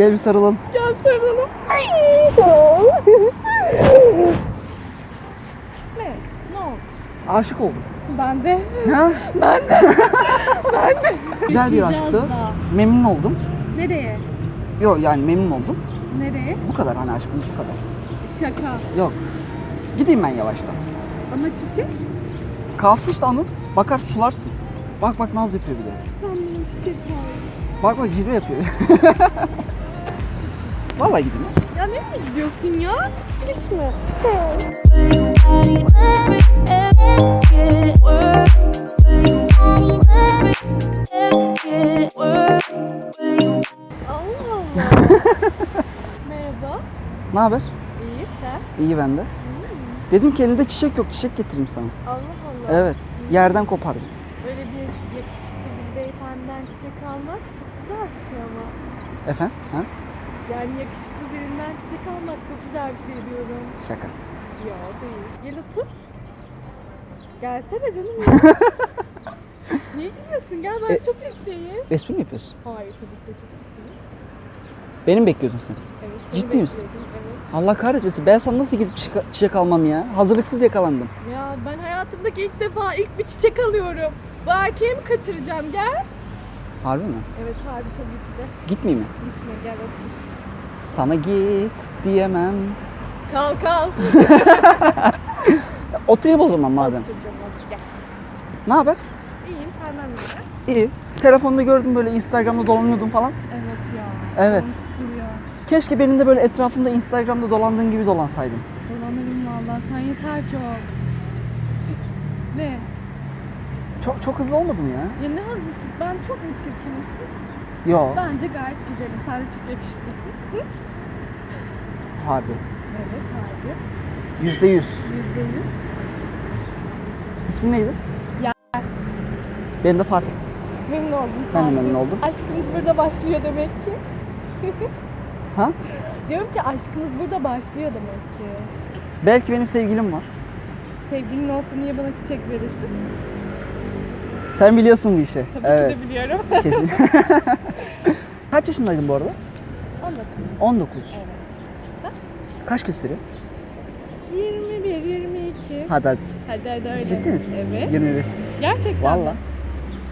Gel bir sarılalım. Gel sarılalım. ne? Ne oldu? Aşık oldum. Ben de. Ha? Ben de. Güzel bir aşktı. daha. Memnun oldum. Nereye? Yok yani memnun oldum. Nereye? Bu kadar hani aşkımız bu kadar. Şaka. Yok. Gideyim ben yavaştan. Ama çiçek? Kalsın işte anın. Bakar sularsın. Bak bak naz yapıyor bir de. Benim çiçek var. Bak bak cilve yapıyor. Vallahi gideyim ya. Ya nereye gidiyorsun ya? Gitme. Allah Allah. Merhaba. Ne haber? İyi sen? İyi bende. Dedim ki elinde çiçek yok. Çiçek getireyim sana. Allah Allah. Evet. Yerden kopardım. Öyle bir yakışıklı bir beyefendiden çiçek almak çok güzel bir şey ama. Efendim? Ha? Yani yakışıklı birinden çiçek almak çok güzel bir şey diyorum. Şaka. Ya değil. Gel otur. Gelsene canım ya. Niye gülüyorsun? Gel ben E- çok ciddiyim. Espri mi yapıyorsun? Hayır tabii ki de çok ciddiyim. Beni mi bekliyordun sen? Evet, seni Ciddi misin? Evet. Allah kahretmesin. Ben sana nasıl gidip çiçek- çiçek almam ya? Hazırlıksız yakalandım. Ya ben hayatımdaki ilk defa ilk bir çiçek alıyorum. Bu erkeği mi kaçıracağım? Gel. Harbi mi? Evet harbi tabii ki de. Gitmeyeyim mi? Gitme gel otur. Sana git diyemem. Kal kal. Oturayım o zaman madem. Otur canım otur gel. Ne haber? İyiyim senden ne? İyi. Telefonda gördüm böyle Instagram'da dolanıyordum falan. Evet ya. Evet. Canım sıkılıyor. Keşke benim de böyle etrafımda Instagram'da dolandığın gibi dolansaydım. Dolanırım valla sen yeter ki ol. Ne? Çok çok hızlı olmadı mı ya? Ya ne hızlısın? Ben çok mu çirkinim? Yo. Bence gayet güzelim. Sen de çok yakışıklısın. Harbi. Evet harbi. Yüzde yüz. Yüzde yüz. İsmin neydi? Ya. Benim de Fatih. Memnun oldum. Ben de memnun oldum. Aşkımız burada başlıyor demek ki. Ha? Diyorum ki aşkımız burada başlıyor demek ki. Belki benim sevgilim var. Sevgilin olsa niye bana çiçek verirsin? Sen biliyorsun bu işi. Tabii evet. ki de biliyorum. Kesin. Kaç yaşındaydın bu arada? Anladım. 19. Evet. Kaç gösteriyor? 21, 22. Hadi hadi. Hadi hadi öyle. Ciddi misin? Evet. 21. Gerçekten Valla.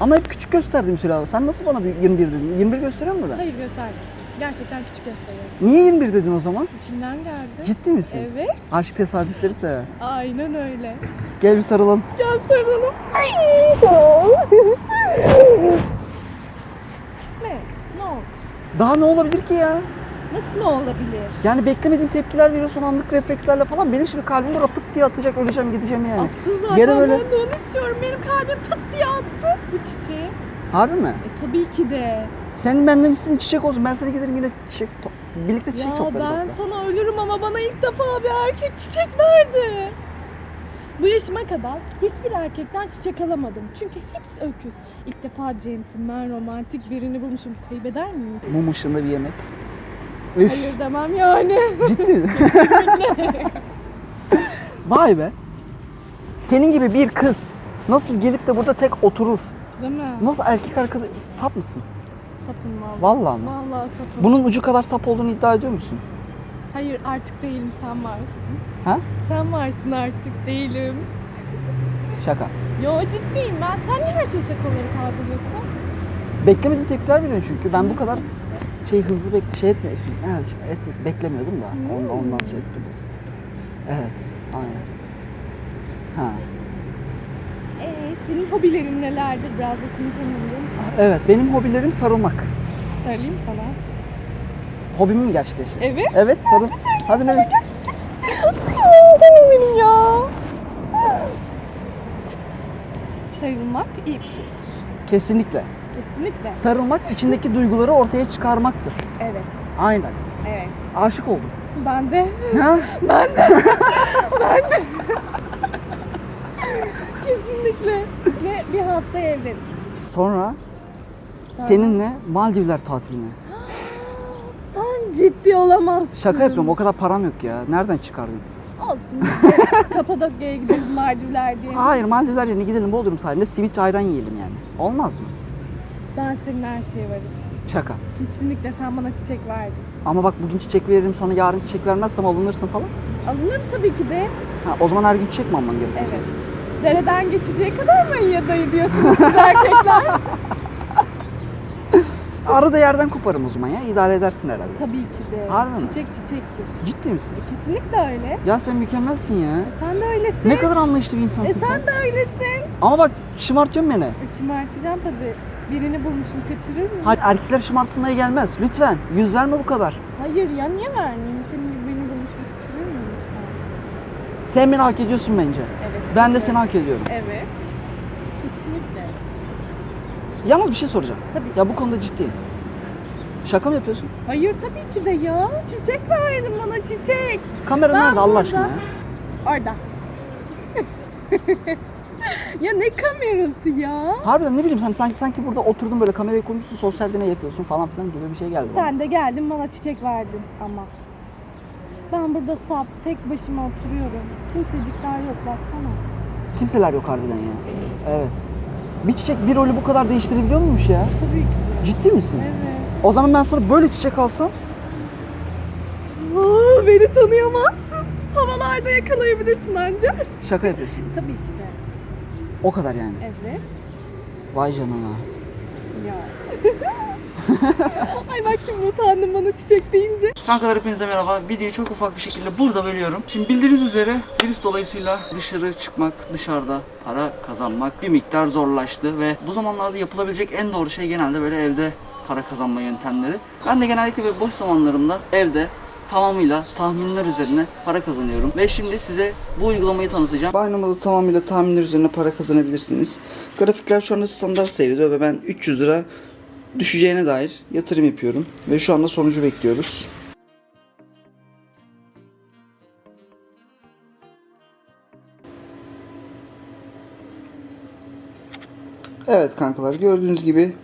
Ama hep küçük gösterdim Süle abi. Sen nasıl bana bir 21 dedin? 21 gösteriyor mu ben? Hayır göstermesin. Gerçekten küçük gösteriyorsun. Niye 21 dedin o zaman? İçimden geldi. Ciddi misin? Evet. Aşk tesadüfleri sever. Aynen öyle. Gel bir sarılalım. Gel sarılalım. ne? Ne oldu? Daha ne olabilir ki ya? Nasıl ne olabilir? Yani beklemediğim tepkiler veriyorsun anlık reflekslerle falan. Benim şimdi kalbim burada pıt diye atacak öleceğim gideceğim yani. Atsın zaten Yere böyle- ben de onu istiyorum. Benim kalbim pıt diye attı. Bu çiçeği. Harbi mi? E tabii ki de. Senin benden istediğin çiçek olsun. Ben sana giderim yine çiçek to- birlikte çiçek Ya toplarız ben hatta. sana ölürüm ama bana ilk defa bir erkek çiçek verdi. Bu yaşıma kadar hiçbir erkekten çiçek alamadım. Çünkü hepsi öküz. İlk defa centilmen, romantik birini bulmuşum. Kaybeder miyim? Mum ışığında bir yemek. Üf, Hayır demem yani. ciddi mi? Vay be. Senin gibi bir kız nasıl gelip de burada tek oturur? Değil mi? Nasıl erkek arkadaş... Sap mısın? Sapım valla. Vallahi mı? Vallahi sapım. Bunun ucu kadar sap olduğunu iddia ediyor musun? Hayır artık değilim sen varsın. Ha? Sen varsın artık değilim. Şaka. Yo ciddiyim ben. Sen niye her şey şaka olarak algılıyorsun? Beklemediğim tepkiler veriyorsun çünkü ben bu kadar şey hızlı bek şey etme, evet, şey etme- beklemiyordum da ondan, ondan şey ettim. Evet, aynen. Ha. Senin hobilerin nelerdir? Biraz da seni tanıyalım. Evet, benim hobilerim sarılmak. Söyleyeyim sana. Hobimi mi gerçekleşti? Evet. Evet, sarıl. Hadi ne? benim ya. Sarılmak iyi bir şeydir. Kesinlikle. Kesinlikle. Sarılmak içindeki duyguları ortaya çıkarmaktır. Evet. Aynen. Evet. Aşık oldum. Ben de. Ha? Kesinlikle. Ve bir hafta evleniriz. Sonra seninle Maldivler tatiline. Sen ciddi olamazsın. Şaka yapıyorum. O kadar param yok ya. Nereden çıkardın? Olsun. Kapadokya'ya gideriz Maldivler diye. Hayır Maldivler yerine gidelim Bodrum sahilinde simit ayran yiyelim yani. Olmaz mı? Ben senin her şeye varım. Şaka. Kesinlikle sen bana çiçek verdin. Ama bak bugün çiçek veririm sonra yarın çiçek vermezsem alınırsın falan. Alınır tabii ki de. Ha, o zaman her gün çiçek mi alman gerekiyor? Evet. senin? Dereden geçeceği kadar mı ya dayı diyorsunuz siz erkekler? Arada yerden koparım o zaman ya. İdare edersin herhalde. tabii ki de. Harbi mi? Çiçek çiçektir. Ciddi misin? E, kesinlikle öyle. Ya sen mükemmelsin ya. E, sen de öylesin. Ne kadar anlayışlı bir insansın E sen. sen de öylesin. Ama bak şımartıyorsun beni. E, şımartacağım tabii. Birini bulmuşum kaçırır mıyım? Hayır erkekler şımartılmaya gelmez. Lütfen. Yüz verme bu kadar. Hayır ya niye vermeyeyim? Senin gibi birini bulmuşum kaçırır mıyım lütfen? Sen beni hak ediyorsun bence. Evet. Ben de seni hak ediyorum. Evet. Kesinlikle. Yalnız bir şey soracağım. Tabii. Ya bu konuda ciddiyim. Şaka mı yapıyorsun? Hayır tabii ki de ya. Çiçek verdin bana çiçek. Kamera Ben nerede Allah burada- aşkına ya? Orada. ya ne kamerası ya? Harbiden ne bileyim sen sanki, sanki burada oturdun böyle kamerayı koymuşsun sosyal deney yapıyorsun falan filan gibi bir şey geldi bana. Sen de geldin bana çiçek verdin ama. Ben burada sap tek başıma oturuyorum. Kimsecikler yok baksana. Kimseler yok harbiden ya. Evet. Bir çiçek bir rolü bu kadar değiştirebiliyor muymuş ya? Tabii ki. Ciddi misin? Evet. O zaman ben sana böyle çiçek alsam Aa, beni tanıyamazsın. Havalarda yakalayabilirsin anca. şaka yapıyorsun. Tabii ki de. O kadar yani. Evet. Vay canına. Ay bak şimdi utandım bana çiçek deyince. Kankalar hepinize merhaba. Videoyu çok ufak bir şekilde burada bölüyorum. Şimdi bildiğiniz üzere virüs dolayısıyla dışarı çıkmak, dışarıda para kazanmak bir miktar zorlaştı ve bu zamanlarda yapılabilecek en doğru şey genelde böyle evde para kazanma yöntemleri. Ben de genellikle böyle boş zamanlarımda evde tamamıyla tahminler üzerine para kazanıyorum. Ve şimdi size bu uygulamayı tanıtacağım. Bayramda tamamıyla tahminler üzerine para kazanabilirsiniz. Grafikler şu anda standart seyrediyor ve ben 300 lira düşeceğine dair yatırım yapıyorum. Ve şu anda sonucu bekliyoruz. Evet kankalar gördüğünüz gibi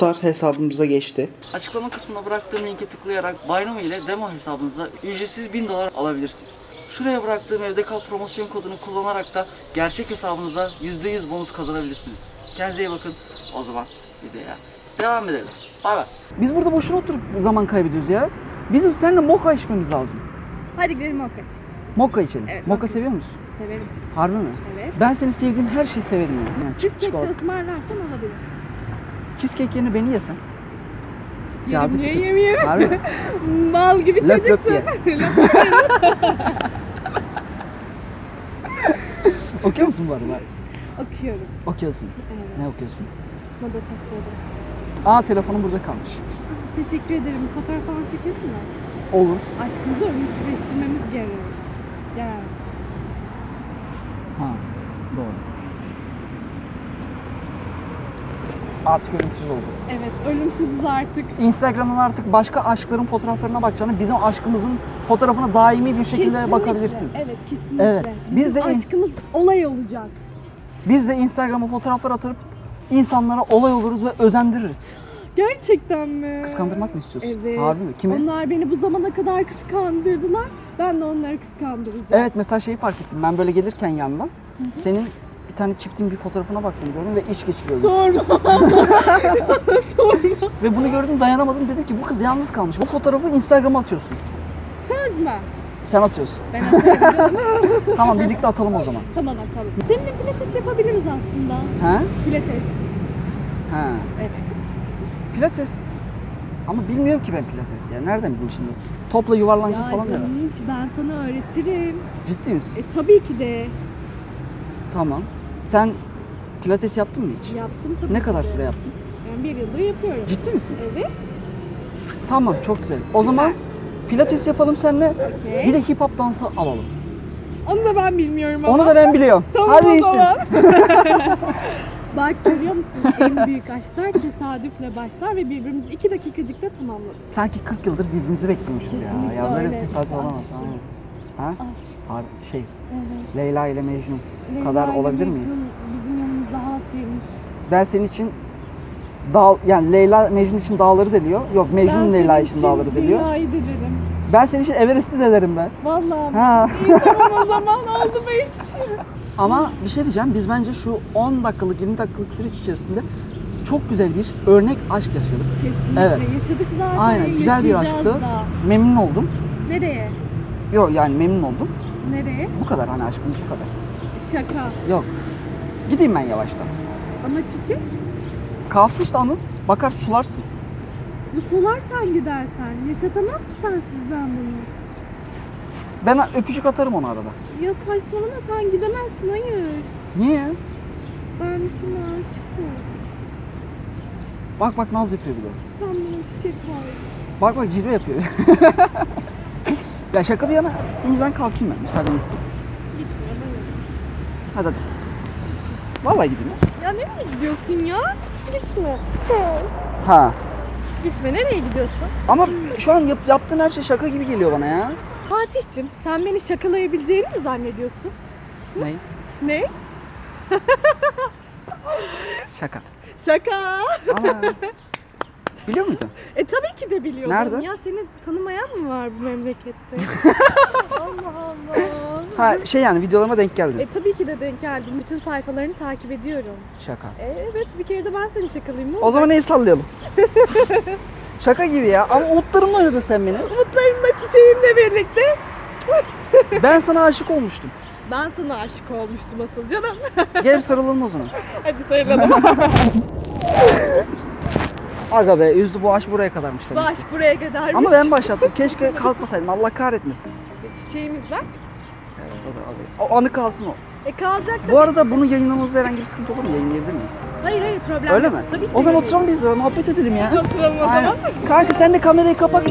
tutar hesabımıza geçti. Açıklama kısmına bıraktığım linke tıklayarak Binomo ile demo hesabınıza ücretsiz 1000 dolar alabilirsin. Şuraya bıraktığım evde kal promosyon kodunu kullanarak da gerçek hesabınıza %100 bonus kazanabilirsiniz. Kendinize iyi bakın. O zaman videoya devam edelim. Bay bay. Biz burada boşuna oturup zaman kaybediyoruz ya. Bizim seninle moka içmemiz lazım. Hadi gidelim okey. Moka içelim. Evet, moka moka seviyor musun? Severim. Harbi mi? Evet. Ben seni sevdiğin her şeyi severim yani. yani çikolata. ısmarlarsan olabilir. Cheesecake yerine beni yesen. Yerim, Cazip ye, bir tip. yem, yem. Harbi mi? Mal gibi Löp löp çocuksun. Okuyor musun bu arada? Okuyorum. Okuyorsun. Evet. Ne okuyorsun? Moda tasarım. Aa telefonum burada kalmış. Teşekkür ederim. Fotoğraf falan çekelim mi? Olur. Aşkımızı ölümsüzleştirmemiz gerekiyor. Yani. Ha doğru. Artık ölümsüz oldu. Evet, ölümsüzüz artık. Instagram'dan artık başka aşkların fotoğraflarına bakacağına bizim aşkımızın fotoğrafına daimi bir şekilde Kesinlikle. bakabilirsin. Evet, kesinlikle. Evet, biz Bizim de- aşkımız olay olacak. Biz de Instagram'a fotoğraflar atıp insanlara olay oluruz ve özendiririz. Gerçekten mi? Kıskandırmak mı istiyorsun? Evet. Harbi mi? Kimi? Onlar beni bu zamana kadar kıskandırdılar. Ben de onları kıskandıracağım. Evet mesela şeyi fark ettim. Ben böyle gelirken yandan senin bir tane çiftin bir fotoğrafına baktım gördüm ve iç geçiriyordum. Sorma. Ve bunu gördüm dayanamadım dedim ki bu kız yalnız kalmış. Bu fotoğrafı Instagram'a atıyorsun. Söz mü? Sen atıyorsun. Ben atarım canım. tamam birlikte atalım o zaman. tamam atalım. Seninle pilates yapabiliriz aslında. He? Pilates. He. Evet. Pilates. Ama bilmiyorum ki ben pilates ya. Nereden bileyim şimdi? Topla yuvarlanacağız Ya falan diyorlar. hiç ben sana öğretirim. Ciddi misin? E tabii ki de. Tamam. Sen pilates yaptın mı hiç? Yaptım tabii Ne ki kadar de. süre yaptın? Ben bir yıldır yapıyorum. Ciddi misin? Evet. Tamam çok güzel. O zaman pilates yapalım seninle. Okey. Bir de hip hop dansı alalım. Onu da ben bilmiyorum ama. Onu da ben biliyorum. Tamam Hadi o iyisin. zaman. Bak görüyor musun? En büyük aşklar tesadüfle başlar ve birbirimizi iki dakikacıkta tamamladık. Sanki 40 yıldır birbirimizi bekliyormuşuz ya. Kesinlikle Ya böyle bir öyle. tesadüf olamaz. Aynen. Ha? Aşk. Abi şey Evet. Leyla ile Mecnun Leyla kadar ile olabilir Mecnun miyiz? Bizim yanımızda halt yemiş. Ben senin için dağ yani Leyla Mecnun için dağları deliyor. Yok Mecnun Ben Leyla senin için dağları deliyor. Dünyayı delerim. Ben senin için Everest'i delerim ben. Vallahi. Ha. İyi tamam o zaman oldu bu iş. Ama bir şey diyeceğim. Biz bence şu 10 dakikalık 20 dakikalık süreç içerisinde çok güzel bir örnek aşk yaşadık. Kesinlikle. Evet. Yaşadık zaten. Aynen güzel bir aşktı. da. Memnun oldum. Nereye? Yok yani memnun oldum. Nereye? Bu kadar hani aşkımız bu kadar. Şaka. Yok. Gideyim ben yavaştan. Ama çiçek? Kalsın işte anın. Bakar sularsın. Bu solarsan gidersen. Yaşatamam ki sensiz ben bunu. Ben öpücük atarım ona arada. Ya saçmalama sen gidemezsin hayır. Niye? Ben sana aşık oldum. Bak bak naz yapıyor bir de. Sen bana çiçek ver. Bak bak cilve yapıyor. ya şaka bir yana İnci ben kalkayım ben. Müsaadeni isteyeyim. Hadi hadi. Vallahi gideyim ya. Ya nereye gidiyorsun ya? Gitme. Ha. Gitme nereye gidiyorsun? Ama şu an yap- yaptığın her şey şaka gibi geliyor bana ya. Fatih'cim sen beni şakalayabileceğini mi zannediyorsun? Ne? Ne? Şaka. Şaka. Ama Biliyor muydun? E tabii ki de biliyorum. Nerede? Ya seni tanımayan mı var bu memlekette? Allah Allah. Ha şey yani videolarıma denk geldin. E tabii ki de denk geldim. Bütün sayfalarını takip ediyorum. Şaka. E, evet bir kere de ben seni şakalayayım. Ne O zaman neyi sallayalım? Şaka gibi ya. Ama umutlarımla oynadın sen beni. Umutlarımla çiçeğimle birlikte Ben sana aşık olmuştum. ben sana aşık olmuştum asıl canım. Gel bir sarılalım o zaman. Hadi sarılalım. Aga be üzdü bu aşk buraya kadarmış tabii Baş ki. buraya kadarmış. Ama ben başlattım. Keşke kalkmasaydım. Allah kahretmesin. İşte çiçeğimiz bak. Evet, o, da, o anı kalsın o. E kalacak da. Bu arada bunu yayınlamamızda herhangi bir sıkıntı olur mu? Yayınlayabilir miyiz? Hayır hayır problem Öyle yok. mi? Tabii ki O de zaman öyle. oturalım biz böyle muhabbet edelim ya. Oturalım o Aynen. zaman. Kanka sen de kamerayı kapat.